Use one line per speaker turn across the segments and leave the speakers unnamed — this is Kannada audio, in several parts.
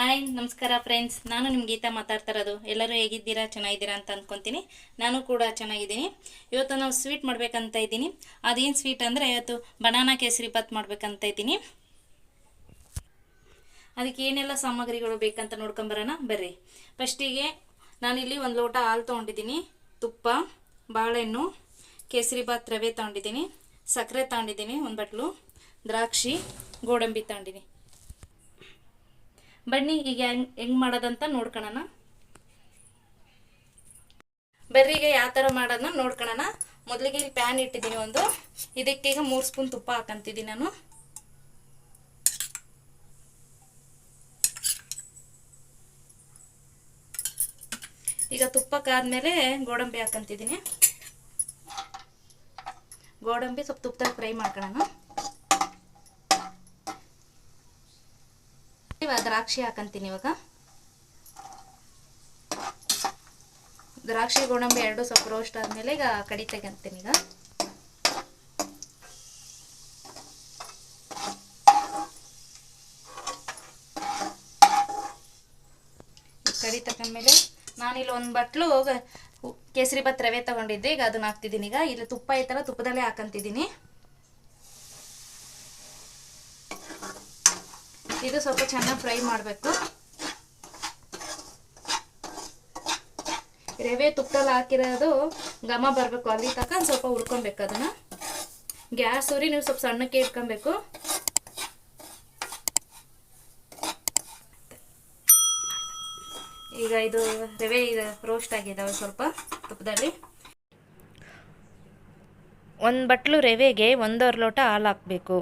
ಹಾಯ್, ನಮಸ್ಕಾರ ಫ್ರೆಂಡ್ಸ್. ನಾನು ನಿಮ್ಮ ಗೀತಾ ಮಾತಾಡ್ತಾ ಇರೋದು. ಎಲ್ಲರೂ ಹೇಗಿದ್ದೀರಾ? ಚೆನ್ನಾಗಿದ್ದೀರಾ ಅಂತ ಅಂದ್ಕೊತೀನಿ ನಾನು ಕೂಡ ಚೆನ್ನಾಗಿದ್ದೀನಿ. ಇವತ್ತು ನಾವು ಸ್ವೀಟ್ ಮಾಡ್ಬೇಕಂತ ಇದ್ದೀನಿ. ಅದೇನು ಸ್ವೀಟ್ ಅಂದರೆ ಇವತ್ತು ಬನಾನಾ ಕೇಸರಿ ಬಾತ್ ಮಾಡ್ಬೇಕಂತ ಇದ್ದೀನಿ. ಅದಕ್ಕೆ ಏನೆಲ್ಲ ಸಾಮಗ್ರಿಗಳು ಬೇಕಂತ ನೋಡ್ಕೊಂಬರೋಣ ಬರ್ರಿ. ಫಸ್ಟಿಗೆ ನಾನಿಲ್ಲಿ ಒಂದು ಲೋಟ ಹಾಲು ತೊಗೊಂಡಿದ್ದೀನಿ. ತುಪ್ಪ, ಬಾಳೆಹಣ್ಣು, ಕೇಸರಿ ಬಾತ್ ರವೆ ತೊಗೊಂಡಿದ್ದೀನಿ. ಸಕ್ಕರೆ ತೊಗೊಂಡಿದ್ದೀನಿ, ಒಂದು ಬಟ್ಲು. ದ್ರಾಕ್ಷಿ, ಗೋಡಂಬಿ ತೊಗೊಂಡಿನಿ ಬನ್ನಿ, ಈಗ ಹೆಂಗ್, ಹೆಂಗೆ ಮಾಡೋದಂತ ಬರ್ರಿ, ಈಗ ಯಾವ ಥರ ಮಾಡೋದನ್ನ ನೋಡ್ಕೊಳ್ಳೋಣ ಮೊದಲಿಗೆ ಇಲ್ಲಿ ಪ್ಯಾನ್ ಇಟ್ಟಿದ್ದೀನಿ ಒಂದು. ಇದಕ್ಕೆ ಈಗ ಮೂರು ಸ್ಪೂನ್ ತುಪ್ಪ ಹಾಕಂತಿದ್ದೀನಿ ನಾನು. ಈಗ ತುಪ್ಪಕ್ಕಾದ್ಮೇಲೆ ಗೋಡಂಬಿ ಹಾಕಂತಿದ್ದೀನಿ. ಗೋಡಂಬಿ ಸ್ವಲ್ಪ ತುಪ್ಪದಲ್ಲಿ ಫ್ರೈ ಮಾಡ್ಕೊಳ್ಳೋಣ ಇವಾಗ ದ್ರಾಕ್ಷಿ ಹಾಕಂತೀನಿ ಇವಾಗ. ದ್ರಾಕ್ಷಿ ಗೋಡಂಬಿ ಎರಡು ಸ್ವಲ್ಪ ರೋಸ್ಟ್ ಆದಮೇಲೆ ಈಗ ಕಡಿ ತೆಗಂತೀನಿ ಈಗ. ಕಡಿ ತಗೊಂಡ್ಮೇಲೆ ನಾನಿಲ್ಲಿ ಒಂದು ಬಟ್ಲು ಕೇಸರಿ ಬತ್ ರವೆ ತಗೊಂಡಿದ್ದೆ, ಈಗ ಅದನ್ನ ಹಾಕ್ತಿದ್ದೀನಿ ಈಗ. ಇಲ್ಲಿ ತುಪ್ಪ ಐತಲ್ಲ, ತುಪ್ಪದಲ್ಲೇ ಹಾಕಂತಿದ್ದೀನಿ. ಇದು ಸ್ವಲ್ಪ ಚೆನ್ನಾಗಿ ಫ್ರೈ ಮಾಡಬೇಕು. ರವೆ ತುಪ್ಪದಲ್ಲಿ ಹಾಕಿರೋದು ಘಮ ಬರಬೇಕು. ಅಲ್ಲಿ ತಕ್ಕ ಸ್ವಲ್ಪ ಹುರ್ಕೊಬೇಕು ಅದನ್ನ. ಗ್ಯಾಸ್ ಉರಿ ನೀವು ಸ್ವಲ್ಪ ಸಣ್ಣಕ್ಕೆ ಇಟ್ಕೊಬೇಕು. ಈಗ ಇದು ರವೆ ಇದು ರೋಸ್ಟ್ ಆಗಿದ್ದಾವೆ ಸ್ವಲ್ಪ ತುಪ್ಪದಲ್ಲಿ. ಒಂದು ಬಟ್ಲು ರವೆಗೆ ಒಂದೂವರೆ ಲೋಟ ಹಾಲು ಹಾಕಬೇಕು.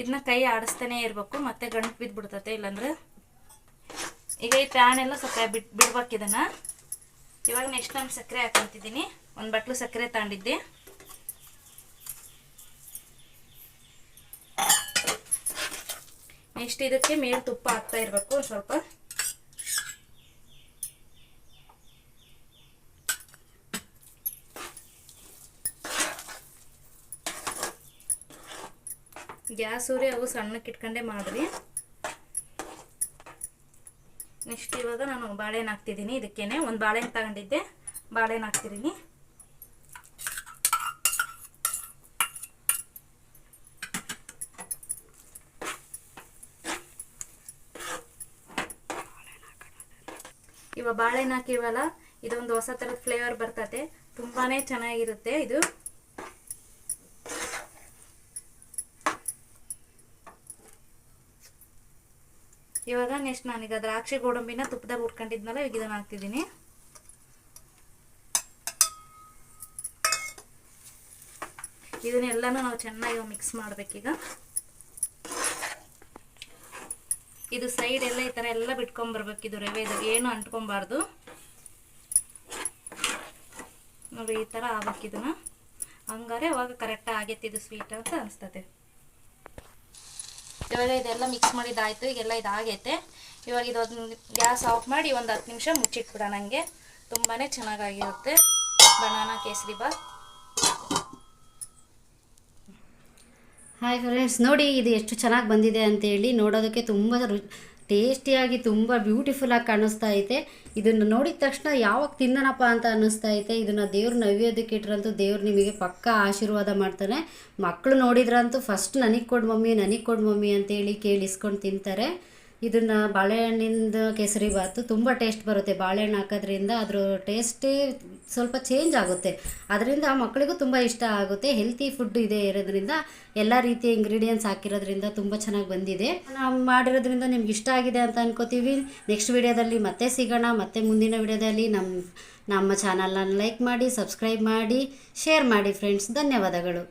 ಇದನ್ನ ಕೈ ಆಡಿಸ್ತಾನೆ ಇರಬೇಕು, ಮತ್ತೆ ಗಂಟು ಬಿದ್ದು ಬಿಡ್ತತೆ ಇಲ್ಲಾಂದ್ರೆ ಈಗ ಈ ಪ್ಯಾನ್ ಎಲ್ಲ ಸ್ವಲ್ಪ ಬಿಟ್ ಬಿಡ್ಬೇಕು ಇದನ್ನ. ಇವಾಗ ನೆಕ್ಸ್ಟ್ ನಾನು ಸಕ್ಕರೆ ಹಾಕೊಂತಿದ್ದೀನಿ. ಒಂದು ಬಟ್ಲು ಸಕ್ಕರೆ ತಗೊಂಡಿದ್ದೆ. ನೆಕ್ಸ್ಟ್ ಇದಕ್ಕೆ ಮೇಲೆ ತುಪ್ಪ ಹಾಕ್ತಾ ಇರಬೇಕು, ಸ್ವಲ್ಪ ಗ್ಯಾಸ್ ಉರಿ ಅವು ಸಣ್ಣಕ್ಕೆ ಇಟ್ಕೊಂಡೆ ಮಾಡಿರಿ. ನೆಕ್ಸ್ಟ್ ಇವಾಗ ನಾನು ಬಾಳೆಹಣ್ಣು ಹಾಕ್ತಿದ್ದೀನಿ. ಇದಕ್ಕೇನೆ ಒಂದು ಬಾಳೆಹಣ್ಣು ತಗೊಂಡಿದ್ದೆ. ಬಾಳೆಹಣ್ಣು ಹಾಕ್ತಿದ್ದೀನಿ. ಇವಾಗ ಬಾಳೆಹಣ್ಣು ಹಾಕಿವಲ್ಲ, ಇದೊಂದು ಹೊಸ ಥರದ ಫ್ಲೇವರ್ ಬರ್ತತೆ. ತುಂಬಾ ಚೆನ್ನಾಗಿರುತ್ತೆ ಇದು. ಇವಾಗ ನೆಕ್ಸ್ಟ್ ನಾನೀಗ ದ್ರಾಕ್ಷಿ ಗೋಡಂಬಿನ ತುಪ್ಪದಾಗ ಹುರ್ಕೊಂಡಿದ್ನಲ್ಲ ಈಗ ಇದನ್ನು ಹಾಕ್ತಿದ್ದೀನಿ. ಇದನ್ನೆಲ್ಲನೂ ನಾವು ಚೆನ್ನಾಗಿ ಮಿಕ್ಸ್ ಮಾಡಬೇಕೀಗ. ಇದು ಸೈಡ್ ಎಲ್ಲ ಈ ಥರ ಎಲ್ಲ ಬಿಟ್ಕೊಂಬರ್ಬೇಕು ಇದು ರವೆ ಇದು ಏನು ಅಂಟ್ಕೊಬಾರ್ದು. ನೋಡಿ, ಈ ಥರ ಆಗ್ಬೇಕು ಇದನ್ನ. ಹಂಗಾರೆ ಅವಾಗ ಕರೆಕ್ಟಾಗಿ ಆಗೈತಿ, ಇದು ಸ್ವೀಟ್ ಅಂತ ಅನಿಸ್ತದೆ ಇವಾಗ ಇದೆಲ್ಲ ಮಿಕ್ಸ್ ಮಾಡಿದ್ದಾಯ್ತು, ಈಗೆಲ್ಲ ಇದಾಗೈತೆ. ಇವಾಗ ಇದೊಂದು ಗ್ಯಾಸ್ ಆಫ್ ಮಾಡಿ ಒಂದು ಹತ್ತು ನಿಮಿಷ ಮುಚ್ಚಿಟ್ಬಿಡೋಣ ನನಗೆ ತುಂಬಾ ಚೆನ್ನಾಗಾಗಿರುತ್ತೆ. Banana, kesari bath.
Hi friends ನೋಡಿ ಇದು ಎಷ್ಟು ಚೆನ್ನಾಗಿ ಬಂದಿದೆ ಅಂತೇಳಿ ನೋಡೋದಕ್ಕೆ ತುಂಬ ರು ಟೇಸ್ಟಿಯಾಗಿ ತುಂಬ ಬ್ಯೂಟಿಫುಲ್ಲಾಗಿ ಕಾಣಿಸ್ತಾ ಐತೆ. ಇದನ್ನು ನೋಡಿದ ತಕ್ಷಣ ಯಾವಾಗ ತಿನ್ನೋಣಪ್ಪ ಅಂತ ಅನ್ನಿಸ್ತಾ ಐತೆ. ಇದನ್ನು ದೇವ್ರ ನೈವೇದ್ಯಕ್ಕೆ ಇಟ್ರಂತೂ ದೇವ್ರು ನಿಮಗೆ ಪಕ್ಕ ಆಶೀರ್ವಾದ ಮಾಡ್ತಾನೆ. ಮಕ್ಕಳು ನೋಡಿದ್ರಂತೂ ಫಸ್ಟ್ ನನಗೆ ಕೊಡು ಮಮ್ಮಿ, ನನಗೆ ಕೊಡು ಮಮ್ಮಿ ಅಂತೇಳಿ ಕೇಳಿಸ್ಕೊಂಡು ತಿಂತಾರೆ. ಇದನ್ನು ಬಾಳೆಹಣ್ಣಿಂದ ಕೇಸರಿ ಬಾತು ತುಂಬ ಟೇಸ್ಟ್ ಬರುತ್ತೆ. ಬಾಳೆಹಣ್ಣು ಹಾಕೋದ್ರಿಂದ ಅದ್ರ ಟೇಸ್ಟೇ ಸ್ವಲ್ಪ ಚೇಂಜ್ ಆಗುತ್ತೆ. ಅದರಿಂದ ಮಕ್ಕಳಿಗೂ ತುಂಬ ಇಷ್ಟ ಆಗುತ್ತೆ. ಹೆಲ್ತಿ ಫುಡ್ ಇದೆ ಇರೋದ್ರಿಂದ ಎಲ್ಲ ರೀತಿಯ ಇಂಗ್ರೀಡಿಯೆಂಟ್ಸ್ ಹಾಕಿರೋದ್ರಿಂದ ತುಂಬ ಚೆನ್ನಾಗಿ ಬಂದಿದೆ. ನಾವು ಮಾಡಿರೋದ್ರಿಂದ ನಿಮ್ಗೆ ಇಷ್ಟ ಆಗಿದೆ ಅಂತ ಅನ್ಕೋತೀವಿ. ನೆಕ್ಸ್ಟ್ ವಿಡಿಯೋದಲ್ಲಿ ಮತ್ತೆ ಸಿಗೋಣ. ಮತ್ತೆ ಮುಂದಿನ ವಿಡಿಯೋದಲ್ಲಿ ನಮ್ಮ ನಮ್ಮ ಚಾನಲನ್ನು ಲೈಕ್ ಮಾಡಿ ಸಬ್ಸ್ಕ್ರೈಬ್ ಮಾಡಿ ಶೇರ್ ಮಾಡಿ ಫ್ರೆಂಡ್ಸ್ ಧನ್ಯವಾದಗಳು.